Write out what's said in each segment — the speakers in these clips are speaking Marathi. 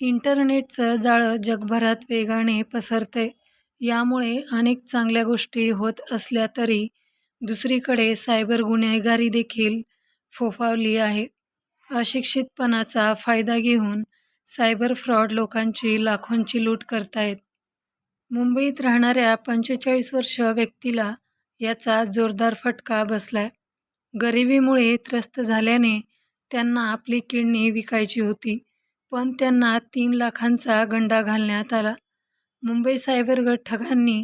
इंटरनेटचं जाळं जगभरात वेगाने पसरते यामुळे अनेक चांगल्या गोष्टी होत असल्या तरी दुसरीकडे सायबर गुन्हेगारी देखील फोफावली आहे. अशिक्षितपणाचा फायदा घेऊन सायबर फ्रॉड लोकांची लाखोंची लूट करतायत. मुंबईत राहणाऱ्या पंचेचाळीस वर्ष व्यक्तीला याचा जोरदार फटका बसलाय. गरिबीमुळे त्रस्त झाल्याने त्यांना आपली किडनी विकायची होती, पण त्यांना तीन लाखांचा गंडा घालण्यात आला. मुंबई सायबर ठगांनी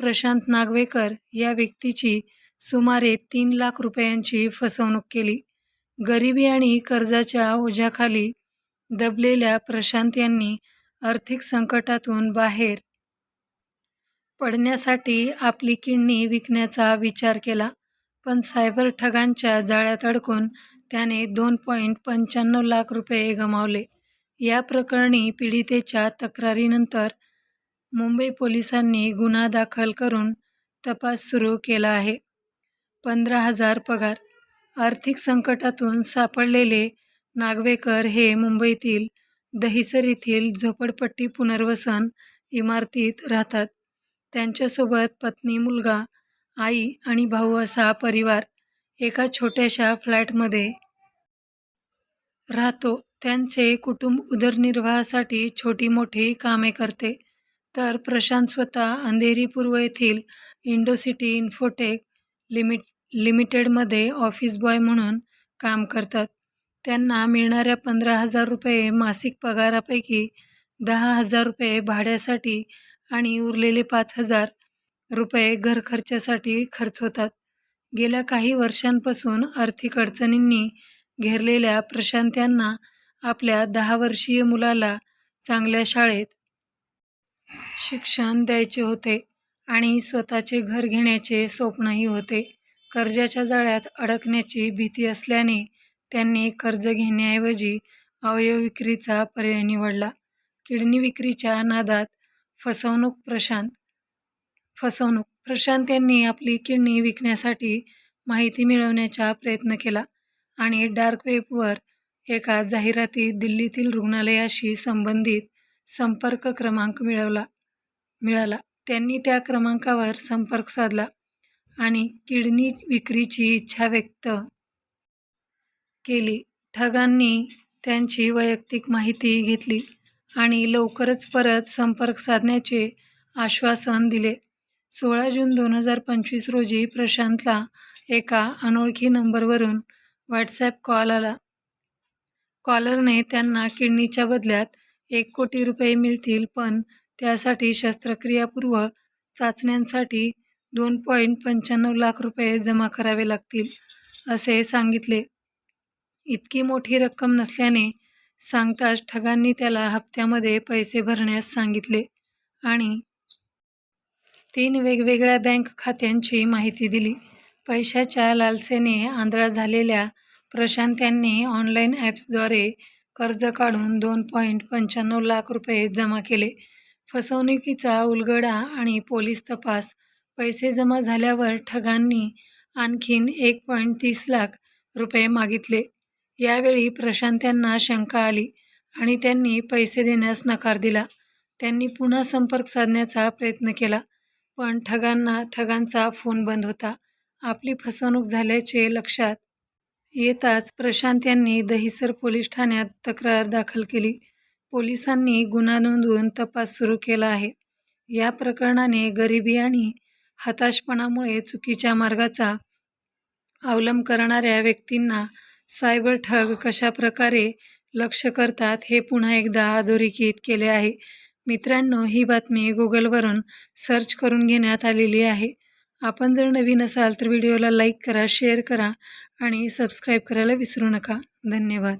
प्रशांत नागवेकर या व्यक्तीची सुमारे तीन लाख रुपयांची फसवणूक केली. गरिबी आणि कर्जाच्या ओझ्याखाली दबलेल्या प्रशांत यांनी आर्थिक संकटातून बाहेर पडण्यासाठी आपली किडनी विकण्याचा विचार केला. पण सायबर ठगांच्या जाळ्यात अडकून त्याने दोन पॉईंट पंच्याण्णव लाख रुपये गमावले. या प्रकरणी पीडितेच्या तक्रारीनंतर मुंबई पोलिसांनी गुन्हा दाखल करून तपास सुरू केला आहे. पंधरा हजार पगार - आर्थिक संकटातून सापडलेले नागवेकर हे मुंबईतील दहिसर येथील झोपडपट्टी पुनर्वसन इमारतीत राहतात. त्यांच्यासोबत पत्नी, मुलगा, आई आणि भाऊ असा परिवार एका छोट्याशा फ्लॅटमध्ये राहतो. त्यांचे कुटुंब उदरनिर्वाहासाठी छोटी-मोठी कामे करते. तर प्रशांत स्वतः अंधेरी पूर्व येथील इंडो-सिटी इन्फोटेक लिमिटेडमध्ये ऑफिस बॉय म्हणून काम करतात. त्यांना मिळणाऱ्या पंधरा हजार रुपये मासिक पगारापैकी दहा हजार रुपये भाड्यासाठी आणि उरलेले पाच हजार रुपये घरखर्चासाठी खर्च होतात. गेल्या काही वर्षांपासून आर्थिक अडचणींनी घेरलेल्या प्रशांत यांना आपल्या दहा वर्षीय मुलाला चांगल्या शाळेत शिक्षण द्यायचे होते आणि स्वतःचे घर घेण्याचे स्वप्नही होते. कर्जाच्या जाळ्यात अडकण्याची भीती असल्याने त्यांनी कर्ज घेण्याऐवजी अवयव विक्रीचा पर्याय निवडला. किडनी विक्रीच्या नादात फसवणूक प्रशांत फसवणूक - प्रशांत यांनी आपली किडनी विकण्यासाठी माहिती मिळवण्याचा प्रयत्न केला आणि डार्क वेबवर एका जाहिरातीत दिल्लीतील रुग्णालयाशी संबंधित संपर्क क्रमांक मिळवला मिळाला. त्यांनी त्या क्रमांकावर संपर्क साधला आणि किडनी विक्रीची इच्छा व्यक्त केली. ठगांनी त्यांची वैयक्तिक माहिती घेतली आणि लवकरच परत संपर्क साधण्याचे आश्वासन दिले. सोळा जून दोन हजार पंचवीस रोजी प्रशांतला एका अनोळखी नंबरवरून व्हॉट्सॲप कॉल आला. कॉलरने त्यांना किडनीच्या बदल्यात एक कोटी रुपये मिळतील पण त्यासाठी शस्त्रक्रियापूर्व चाचण्यांसाठी दोन पॉईंट पंच्याण्णव लाख रुपये जमा करावे लागतील, असे सांगितले. इतकी मोठी रक्कम नसल्याने सांगताच ठगांनी त्याला हप्त्यामध्ये पैसे भरण्यास सांगितले आणि तीन वेगवेगळ्या बँक खात्यांची माहिती दिली. पैशाच्या लालसेने आंधळा झालेल्या प्रशांत यांनी ऑनलाईन ॲप्सद्वारे कर्ज काढून दोन पॉईंट पंच्याण्णव लाख रुपये जमा केले. फसवणुकीचा उलगडा आणि पोलीस तपास - पैसे जमा झाल्यावर ठगांनी आणखीन एक पॉईंट तीस लाख रुपये मागितले. यावेळी प्रशांत यांना शंका आली आणि त्यांनी पैसे देण्यास नकार दिला. त्यांनी पुन्हा संपर्क साधण्याचा प्रयत्न केला, पण ठगांना ठगांचा फोन बंद होता. आपली फसवणूक झाल्याचे लक्षात येताच प्रशांत यांनी दहिसर पोलीस ठाण्यात तक्रार दाखल केली. पोलिसांनी गुन्हा नोंदवून तपास सुरू केला आहे. या प्रकरणाने गरिबी आणि हताशपणामुळे चुकीच्या मार्गाचा अवलंब करणाऱ्या व्यक्तींना सायबर ठग कशाप्रकारे लक्ष्य करतात हे पुन्हा एकदा अधोरेखित केले आहे. मित्रांनो, ही बातमी गुगलवरून सर्च करून घेण्यात आलेली आहे. आपण जर नवीन असाल तर व्हिडिओला लाईक करा, शेअर करा आणि सबस्क्राईब करायला विसरू नका. धन्यवाद.